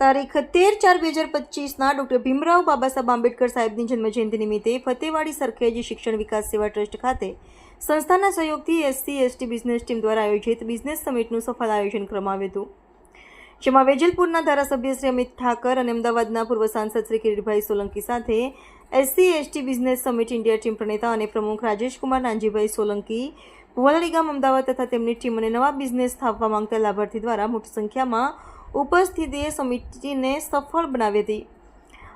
તારીખ તેર ચાર બે હજાર પચીસના ડૉક્ટર ભીમરાવ બાબા સાહેબ આંબેડકર સાહેબની જન્મજયંતિ નિમિત્તે ફતેવાડી સરખેજ શિક્ષણ વિકાસ સેવા ટ્રસ્ટ ખાતે સંસ્થાના સહયોગથી એસસી, એસટી બિઝનેસ ટીમ દ્વારા આયોજિત બિઝનેસ સમિટનું સફળ આયોજન કરવામાં આવ્યું હતું. જેમાં વેજલપુરના ધારાસભ્ય શ્રી અમિત ઠાકર અને અમદાવાદના પૂર્વ સાંસદ શ્રી કિરીટભાઈ સોલંકી સાથે SC, ST business summit India team પ્રણેતા અને પ્રમુખ રાજેશકુમાર નાનજીભાઈ સોલંકી, ભુવાલાડી ગામ અમદાવાદ તથા તેમની ટીમ અને નવા બિઝનેસ સ્થાપવા માંગતા લાભાર્થી દ્વારા મોટી સંખ્યામાં ઉપસ્થિતિએ સમિતિને સફળ બનાવી હતી.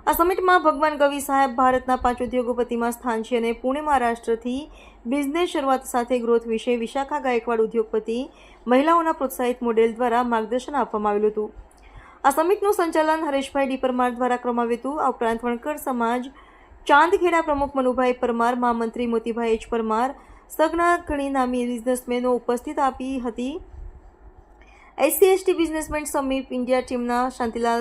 આ સમિટમાં ભગવાન ગવિ સાહેબ ભારતના પાંચ ઉદ્યોગપતિમાં સ્થાન છે અને પુણે મહારાષ્ટ્રથી બિઝનેસ શરૂઆત સાથે ગ્રોથ વિશે વિશાખા ગાયકવાડ ઉદ્યોગપતિ, મહિલાઓના પ્રોત્સાહિત મોડેલ દ્વારા માર્ગદર્શન આપવામાં આવેલું હતું. આ સમિટનું સંચાલન હરેશભાઈ ડી પરમાર દ્વારા કરવામાં આવ્યું હતું. આ ઉપરાંત વણકર સમાજ, ચાંદખેડા પ્રમુખ મનુભાઈ પરમાર, મહામંત્રી મોતીભાઈ એચ પરમાર, સગના ઘણી નામી બિઝનેસમેનો ઉપસ્થિત આપી હતી. SC ST businessman summit India ટીમના શાંતિલાલ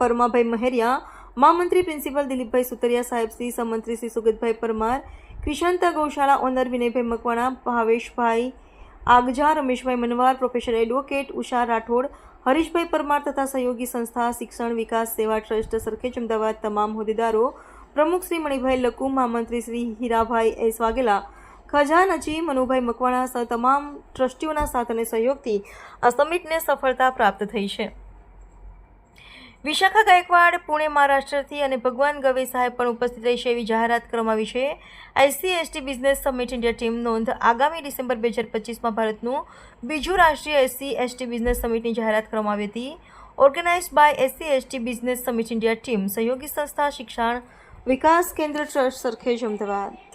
પરમાભાઈ મહેરિયા મહામંત્રી પ્રિન્સિપલ દિલીપભાઈ સુતરિયા સાહેબ Shri સમંત્રી Shri Sugatbhai Parmar Krishanta Gaushala owner Vinaybhai Makwana Bhaveshbhai Agja Rameshbhai Manvar professor advocate Usha Rathod Harishbhai Parmar તથા સહયોગી સંસ્થા શિક્ષણ વિકાસ સેવા ટ્રસ્ટ સરખેજ અમદાવાદ તમામ હોદ્દેદારો પ્રમુખ શ્રી મણિભાઈ લકુ મહામંત્રી શ્રી હીરાભાઈ એસ વાઘેલા ખજાનચી મનુભાઈ મકવાણા તમામ ટ્રસ્ટીઓના સાથ અને સહયોગથી આ સમિટને સફળતા પ્રાપ્ત થઈ છે. વિશાખા ગાયકવાડ, પુણે મહારાષ્ટ્રથી અને ભગવાન ગવે સાહેબ પણ ઉપસ્થિત રહેશે એવી જાહેરાત કરવામાં આવી છે. SC business summit India team નોંધ આગામી ડિસેમ્બર બે હજાર પચીસમાં ભારતનું બીજું રાષ્ટ્રીય એસસી એસટી બિઝનેસ સમિટની જાહેરાત કરવામાં આવી હતી. Organize by SC ST business summit India team સહયોગી સંસ્થા, શિક્ષણ, વિકાસ કેન્દ્ર ટ્રસ્ટ સરખેજ અમદાવાદ.